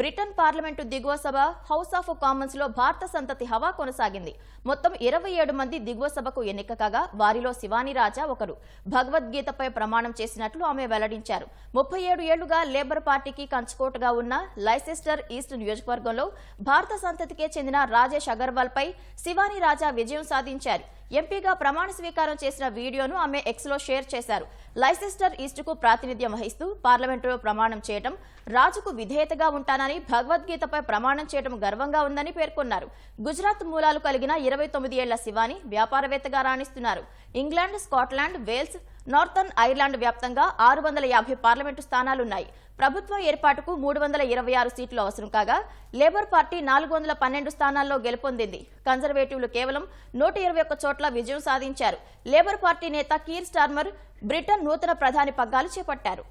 Britain parliament దిగువ సభ house of కామన్స్లో భారత సంతతి హవా కొనసాగింది. మొత్తం ఇరవై ఏడు మంది దిగువ సభకు ఎన్నిక కాగా వారిలో శివాని రాజా ఒకరు. భగవద్గీతపై ప్రమాణం చేసినట్లు ఆమె వెల్లడించారు. ముప్పై ఏడు ఏళ్ళుగా లేబర్ పార్టీకి కంచుకోటగా ఉన్న లైసెస్టర్ ఈస్ట్ నియోజకవర్గంలో భారత సంతతికే చెందిన రాజేష్ అగర్వాల్ పై శివాని రాజా విజయం సాధించారు. ఎంపీగా ప్రమాణ స్వీకారం చేసిన వీడియోను ఆమె ఎక్స్లో షేర్ చేశారు. లైసెస్టర్ ఈస్ట్కు ప్రాతినిధ్యం వహిస్తూ పార్లమెంటులో ప్రమాణం చేయడం రాజుకు విధేయతగా ఉంటానని భగవద్గీతపై ప్రమాణం చేయడం గర్వంగా ఉందని పేర్కొన్నారు. గుజరాత్ మూలాలు కలిగిన ఇరవై తొమ్మిది ఏళ్ళ శివాని వ్యాపారవేత్తగా రాణిస్తున్నారు. England Scotland Wales northern Ireland వ్యాప్తంగా ఆరు వందల యాభై పార్లమెంటు స్థానాలున్నాయి. ప్రభుత్వం ఏర్పాటుకు మూడు వందల ఇరవై ఆరు సీట్లు అవసరం కాగా లేబర్ పార్టీ నాలుగు వందల పన్నెండు స్థానాల్లో గెలుపొందింది. కన్జర్వేటివ్లు కేవలం నూట ఇరవై ఒక్క చోట్ల విజయం సాధించారు. లేబర్ పార్టీ నేత కీర్ స్టార్మర్ బ్రిటన్ నూతన ప్రధాని పగ్గాలు చేపట్టారు.